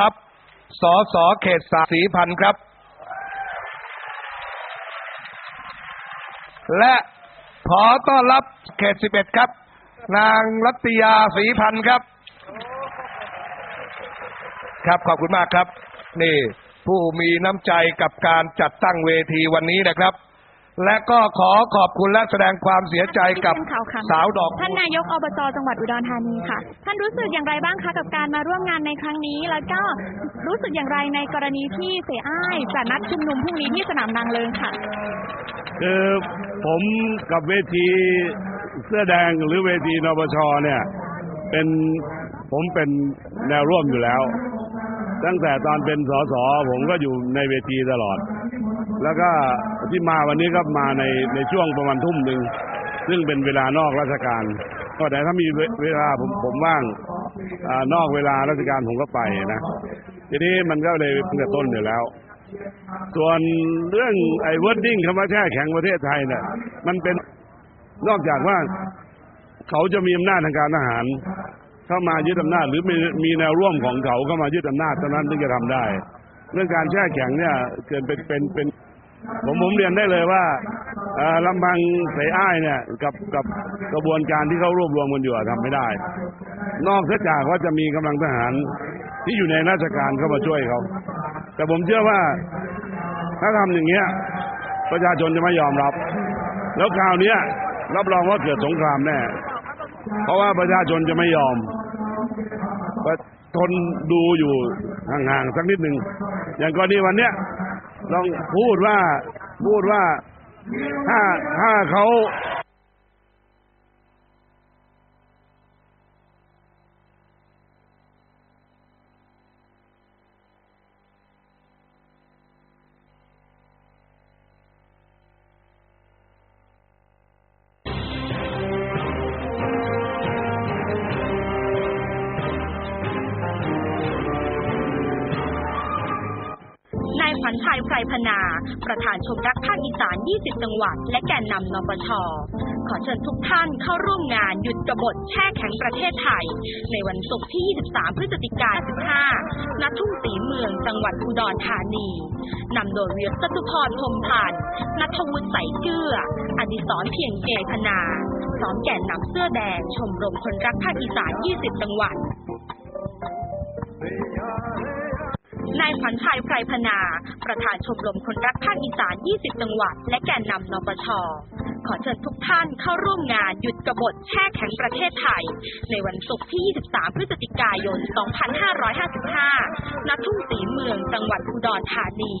รับสอสอเขตสาสีพันธ์ครับ และขอต้อนรับเขต11ครับ นางรัตยาศรีพันธ์ครับ ครับขอบคุณมากครับ นี่ผู้มีน้ำใจกับการจัดตั้งเวทีวันนี้นะครับ และก็ขอขอบคุณและแสดงความเสียใจกับท่านข่าวค่ะสาวดอกท่านนายกอบจจังหวัดอุดรธานีค่ะ ท่านรู้สึกอย่างไรบ้างคะกับการมาร่วมงานในครั้งนี้ แล้วก็รู้สึกอย่างไรในกรณีที่เสียอ้ายจะนัดชุมนุมพรุ่งนี้ที่สนามนางเลิงค่ะคือผมกับเวทีเสื้อแดงหรือเวทีนปชเนี่ย เป็นผมเป็นแนวร่วมอยู่แล้ว ตั้งแต่ตอนเป็นสสผมก็อยู่ในเวทีตลอด แล้วก็ที่มาวันนี้ก็มาในในช่วงประมาณทุ่มหนึ่งซึ่งเป็นเวลานอกราชการก็แต่ถ้ามีเวลาผมผมว่างอนอกเวลาราชการผมก็ไปนะทีนี้มันก็เลยเป็นต้นอยู่แล้ว ส่วนเรื่องไอ้วอร์ดดิ้งคำว่าแช่แข็งประเทศไทยเนี่ยมันเป็นนอกจากว่าเขาจะมีอำนาจทางการทหารเข้ามายึดอำนาจหรือมีมีแนวร่วมของเขาเข้ามายึดอำนาจเท่านั้นถึงจะทำได้ เรื่องการแช่แข็งเนี่ยเกินเป็นเป็นเป็น ผมผมเรียนได้เลยว่าลำพังเสยอ้ายเนี่ย กับกับกระบวนการที่เขารวบรวมกันอยู่อะทำไม่ได้ นอกจากว่าจะมีกำลังทหารที่อยู่ในราชการเข้ามาช่วยเขา แต่ผมเชื่อว่าถ้าทำอย่างเงี้ย ประชาชนจะไม่ยอมรับ แล้วคราวเนี้ยรับรองว่าเกิดสงครามแน่ เพราะว่าประชาชนจะไม่ยอมทนดูอยู่ห่างๆสักนิดหนึ่งอย่างกรณีวันเนี้ย ลองพูดว่าพูดว่า ถ้าถ้าเขา นายขวัญชัยไพรพนา ประธานชมรักภาคอีสาน 20 จังหวัด และแกนนำนปช ขอเชิญทุกท่านเข้าร่วมงานหยุดกบฏแช่แข็งประเทศไทย ในวันศุกร์ที่ 23 พฤศจิกายน15ณ ทุ่งสีเมือง จังหวัดอุดรธานี นำโดยเวียรจตุพรพรมพันธ์นัทวุฒิใสเกลืออดิศรเพียงเกพนาพร้อมแกนนำเสื้อแดงชมรมคนรักภาคอีสาน 20 จังหวัด นายขวัญชัยไพรพนา ประธานชมรมคนรักภาคอีสาน 20 จังหวัด และแกนนำนปช ขอเชิญทุกท่านเข้าร่วมงานหยุดกบฏแช่แข็งประเทศไทย ในวันศุกร์ที่ 23 พฤศจิกายน 2555 ณ ทุ่งสีเมือง จังหวัดอุดรธานี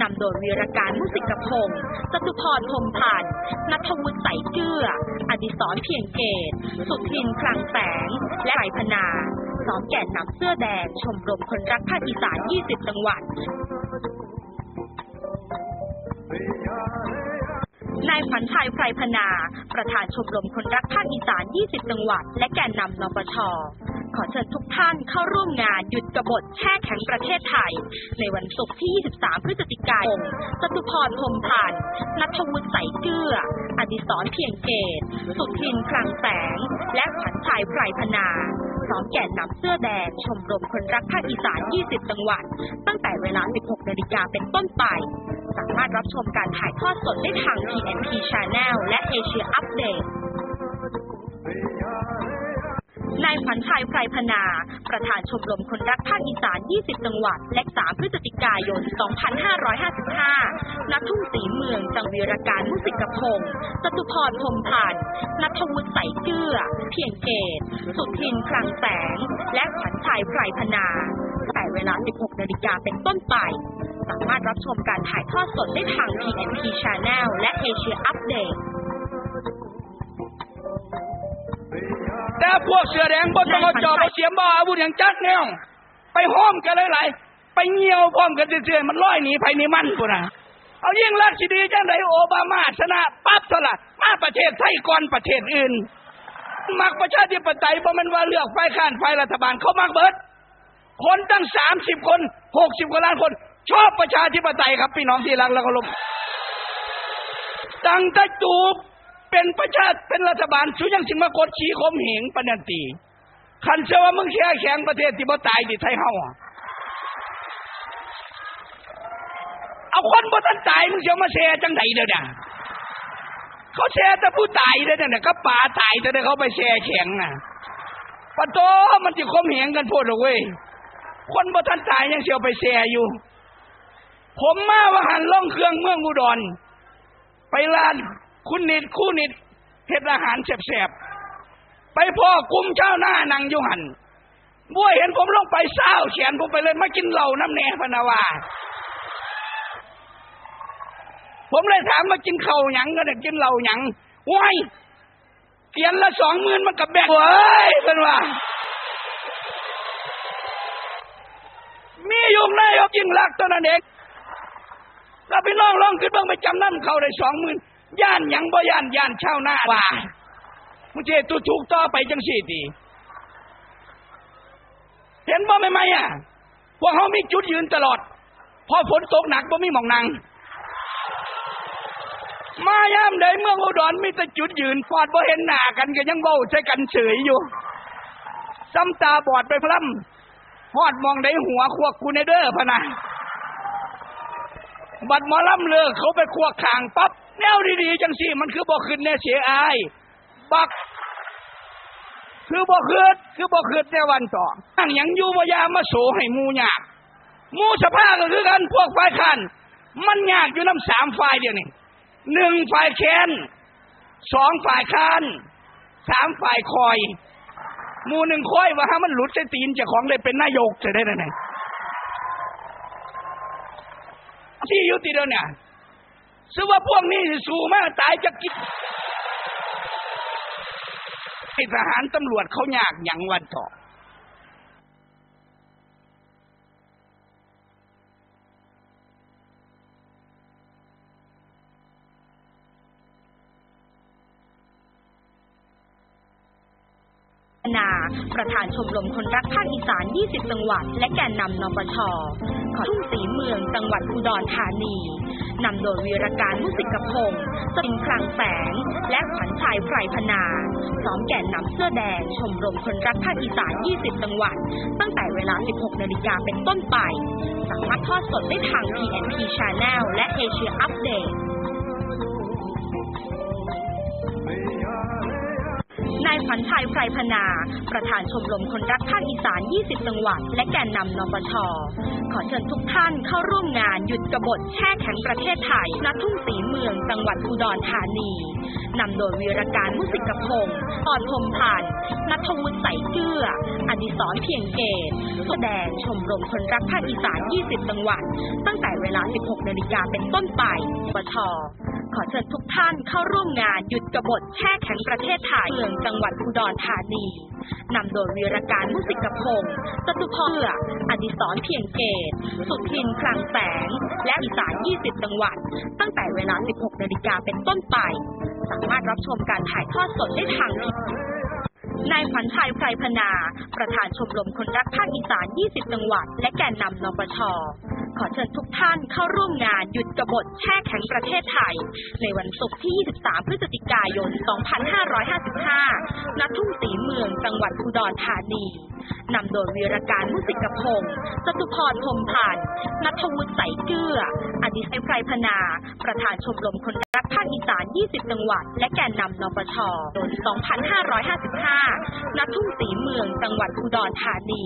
นำโดยวีรการมุสิกพงศ์จตุพรพรมพันธ์นัทวุฒิใสเกลือ อดิศรเพียงเกต สุทินคลังแสง และไหพนา พร้อมแก่นนำเสื้อแดง ชมรมคนรักภาคอีสาน 20 จังหวัดนายขวัญชัยไพรพนา ประธานชมรมคนรักภาคอีสาน 20 จังหวัด และแกนนำนปช ขอเชิญทุกท่านเข้าร่วมงานหยุดกบฏแช่แข็งประเทศไทย ในวันศุกร์ที่ 23 พฤศจิกายนจตุพรพรมพันธ์นัทวุฒิใสเกลือ อดิศรเพียงเกต สุทินคลังแสง และขวัญชัยไพรพนา พร้อมแก่นนำเสื้อแดง ชมรมคนรักภาคอีสาน 20 จังหวัด ตั้งแต่เวลา 16 นาฬิกาเป็นต้นไป สามารถรับชมการถ่ายทอดสดได้ทาง TNT Channel และ Asia Update นายขวัญชัยไพรพนา ประธานชมรมคนรักภาคอีสาน 20 จังหวัด และ 3 พฤศจิกายน 2555ณทุ่งสีเมือง จังวีรการมุสิกพงศ์จตุพรพรมพันธ์นัทวุฒิใสเกลือเพียงเกต สุทินคลังแสง และขวัญชัยไพรพนา แต่เวลา 16 นาฬิกาเป็นต้นไปสามารถรับชมการถ่ายทอดสดได้ทาง TNT Channel และ Asia Update แต่พวกเสือแดงบ่ต้องเอาจอบเอาเสียมบ่อาอาวุธอย่างจักแนวไปห้อมกันหลายๆไปเงี่ยวพร้อมกันเรื่อยๆมันลอยหนีภายในมันพุ่นะเอายิ่งรักสิดีจังไดโอบามาชนะปั๊บซะละมาประเทศไทยก่อนประเทศอื่น มักประชาธิปไตยบ่แมันว่าเลือกฝ่ายค้านฝ่ายรัฐบาลเขามักเบิด คนตั้งสามสิบคนหกสิบกว่าล้านคน ชอบประชาธิปไตยครับพี่น้องที่รักและเคารพตั้งแต่จูบ เป็นประชาติเป็นรัฐบาลสุยังสิมากดชี้คมเหงปนันตีคันเชื่อว่ามึงแค่แข็งประเทศที่บ่ตายดิไทยเฮาเอาคนบ่ทันตายมึงจะมาแชร์จังไดเด้อเนี่ยเขาแชร์แต่ผู้ตายเด้อเนี่ยก็ป่าตายแต่เขาไปแชร์แข็งน่ะปะโตมันจะคมเหงกันพูดหรอเว้ยคนบ่ทันตายยังเชียวไปแชร์อยู่ ผมมาว่าหันล่องเครื่องเมืองอุดรไปลาน คุณนิดคู่นิดเฮ็ดอาหารแซ่บๆ ไปพ่อกลุ่มเจ้าหน้านั่งยู่หันบัวเห็นผมลงไปเศร้าเขียนผมไปเลยมากินเหล้าน้ำแหน่พนาวา ผมเลยถามมากินเข้าหยังก็ได้กินเหล้าหยังว้ายเกียนละสองหมื่นมันกับแบกเว้ยเป็นว่า มีอยู่นายกยิ่งรักตัวนั้นเองเราพี่น้องลองขึ้นเบิ่งไปจำนำเขาได้สองหมื่น ย่านหยังบ่ย่านย่านชาวนาว่ามึงเจตุถูกต่อไปจังสี่ตีเห็นบ่ไม่ไหมอะพวกเขามีจุดยืนตลอด พอฝนตกหนักบ่มีหมองนังมายามใดเมืองอุดรมีแต่จุดยืนฟอดบ่เห็นหน้ากันก็ยังเว้าใช้กันเฉยอยู่ซ้ำตาบอดไปพลัมฮอดมองได้หัวควกกูในเด้อพะนะบัดหมอลำเลือกเขาไปควกขางปั๊บ แนวดีๆจังสิมันคือบ่ขึ้นแน่เสียอาย บัก คือบ่คืดคือบ่คืดในวันต่อตั้งยังอยู่บ่ยามมาโสให้หมูยากหมูสภาก็คือกันพวกฝ่ายค้านมันยากอยู่น้ำสามฝ่ายเดียวนี่หนึ่งฝ่ายแค้นสองฝ่ายค้านสามฝ่ายคอยหมูหนึ่งคอยว่าให้มันหลุดใจตีนเจ้าของเลยเป็นนายกจะได้ไหนที่อยู่ตีเดียวเนี่ย ซึ่งว่าพวกนี้สูงมากตายจะกินทหารตำรวจเขายากหยังวันต่อ นา ประธานชมรมคนรักภาคอีสาน 20 จังหวัด และแกนนำนปชขอทุ่งสีเมือง จังหวัดอุดรธานี นำโดยวีรการมุสิกพงศ์สินคลังแสง และขวัญชัยไพรพนาพร้อมแกนนำเสื้อแดง ชมรมคนรักภาคอีสาน 20 จังหวัด ตั้งแต่เวลา 16 นาฬิกาเป็นต้นไป สามารถทอดสดได้ทาง TNT Channel และ Asia Update ายขวัญชัยไพรพนา ประธานชมรมคนรักภาคอีสาน 20 จังหวัด และแกนนำนปช ขอเชิญทุกท่านเข้าร่วมงานหยุดกบฏแช่แข็งประเทศไทย ณ ทุ่งสีเมือง จังหวัดอุดรธานี นำโดยวีรการมุสิกพงศ์ตอนพมพันธ์นัทวุฒิใสเกลือ อดิศรเพียงเกตแสดงชมรมคนรักภาคอีสาน 20 จังหวัด ตั้งแต่เวลา 16 นาฬิกาเป็นต้นไปปช ขอเชิญทุกท่านเข้าร่วมงานหยุดกบฏแช่แข็งประเทศไทยเมืองจังหวัดอุดรธานีนำโดยวีรการมุสิกพงศ์จตุพรเพื่ออดิศรเพียงเกต สุทินคลังแสง และอีสาน 20 จังหวัด ตั้งแต่เวลา 16 นาฬิกาเป็นต้นไป สามารถรับชมการถ่ายทอดสดได้ทางนายขวัญชัยไพรพนา ประธานชมรมคนรักภาคอีสาน 20 จังหวัด และแกนนำนปช ขอเชิญทุกท่านเข้าร่วมงานหยุดกบฏแช่แข็งประเทศไทย ในวันศุกร์ที่ 23 พฤศจิกายน 2555 ณ ทุ่งสีเมือง จังหวัดอุดรธานี นำโดยวีรการมุสิกพงศ์จตุพรพรมพันธ์นัทวุฒิใสเกลืออดิศัยไพรพนา ประธานชมรมคนรักภาคอีสาน 20 จังหวัด และแกนนำนปชโดย2555 ณ ทุ่งสีเมือง จังหวัดอุดรธานี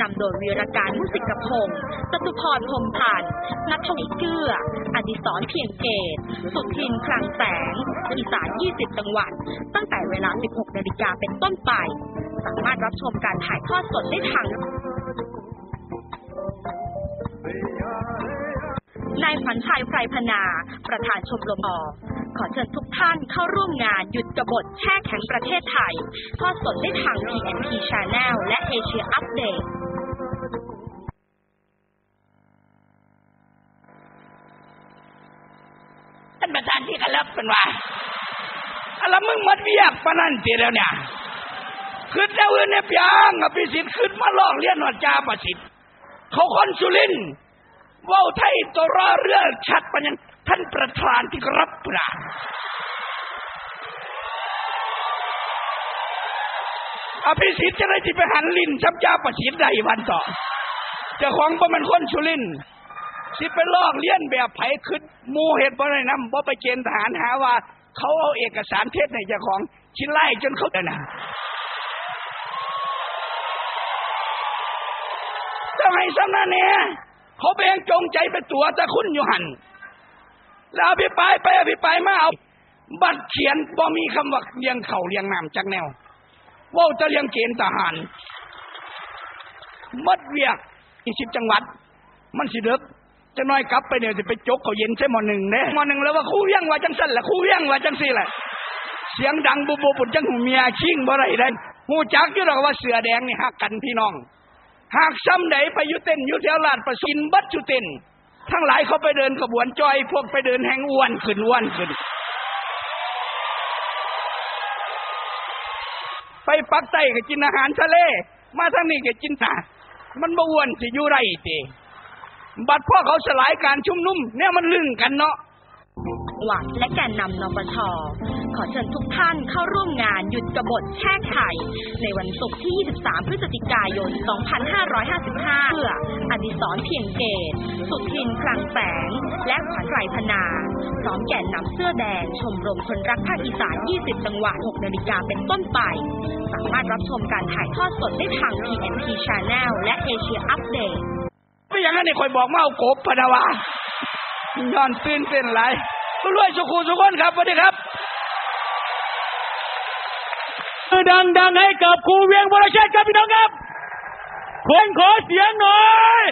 นำโดยวีรการมุสิกพงศ์จตุพรพรมพันธ์นัทวิเกื้อ อดิศรเพียงเกต สุทินคลังแสง อีสาน 20 จังหวัด ตั้งแต่เวลา 16 นาฬิกาเป็นต้นไป สามารถรับชมการถ่ายทอดสดได้ทางนายขวัญชัยไพรพนา ประธานชมรมอขอเชิญทุกท่านเข้าร่วมงานหยุดกบฏแช่แข็งประเทศไทย ทอดสดได้ทาง TNT Channel และ Asia Update ท่านประธานที่กระลับเป็นว่าอะไรมึงมัดเวียกปนันตีแล้วเนี่ย ขึ้นแนวอื่นเนี่ยเพียงอภิสิทธิ์ขึ้นมาลอกเลียนหอดจาประสิทธิ์ เขาคนสุรินว่าไทยตัวรอเรือชัดปัญญงท่านประธานที่รับปราอภิสิทธิ์จะได้ที่ไปหันลินชับยาประสิทธิ์ได้วันต่อจ้าของประมันคนสุรินทร์สิไปลอกเลียนแบบไผขึ้นหมูเห็ดบ่ได้นำบ่ไปเกณฑ์ทหารหาว่า เขาเอาเอกสารเท็จในเจ้าของชิ้นไล่จนเขาเดินน่ะทำไมสำนักเนี่ยเขาไปยังจงใจไปตัวแต่คุณอยู่หันแล้วอภิปรายไปอภิปรายมาเอาบัตรเขียนบ่มีคำว่าเลี้ยงเข่าเลี้ยงน้ำจักแนวว่าจะเลี้ยงเกณฑ์ทหารมัดเวียกอีสิบจังหวัด มันสิเดึกจะน้อยกลับไปเนี่ยจะไปจกเขาเย็นใช่หมอหนึ่งเด้หมอหนึ่งแล้วว่าคู่เวียงว่าจังสั้นแหละคู่เวียงว่าจังสี่แหละเสียงดังบุบบุบจังหูเมียชิงบ่ไรได้หูจักอยู่หรอกว่าเสือแดงนี่หักกันพี่น้อง หากซ้ำไหนไปยุเต้นยุแถวลาดประสินบัดจุเต้นทั้งหลายเขาไปเดินขบวนจอย พวกไปเดินแหงอ้วนขึ้นอ้วนขึ้น ไปปักใต้ก็กินอาหารทะเล มาทางนี้ก็กินตามันบ่อ้วนสิอยู่ไรติบัดพ่อเขาสลายการชุมนุมเนี่ยมันลึงกันเนาะหวัดและแกนนำนปช ขอเชิญทุกท่านเข้าร่วมงานหยุดกบฏแช่ไข่ ในวันศุกร์ที่ 23 พฤศจิกายน 2555 เพื่ออดิศรเพียงเกต สุทินคลังแสง และขวัญไรพนาพร้อมแก่นนำเสื้อแดง ชมรมคนรักภาคอีสาน 20 จังหวัด 6 นาฬิกาเป็นต้นไป สามารถรับชมการถ่ายทอดสดได้ทาง TNT Channel และ Asia Update ไม่อย่างนั้นเนี่คอยบอกมาเอากบพะนาวาย้อนตื่นเต้นหลายรวยสุขุสุขคนครับสวัสดีครับ ดังๆให้กับครูเวียงบรเชษครับพี่น้องครับคนขอเสียงหน่อย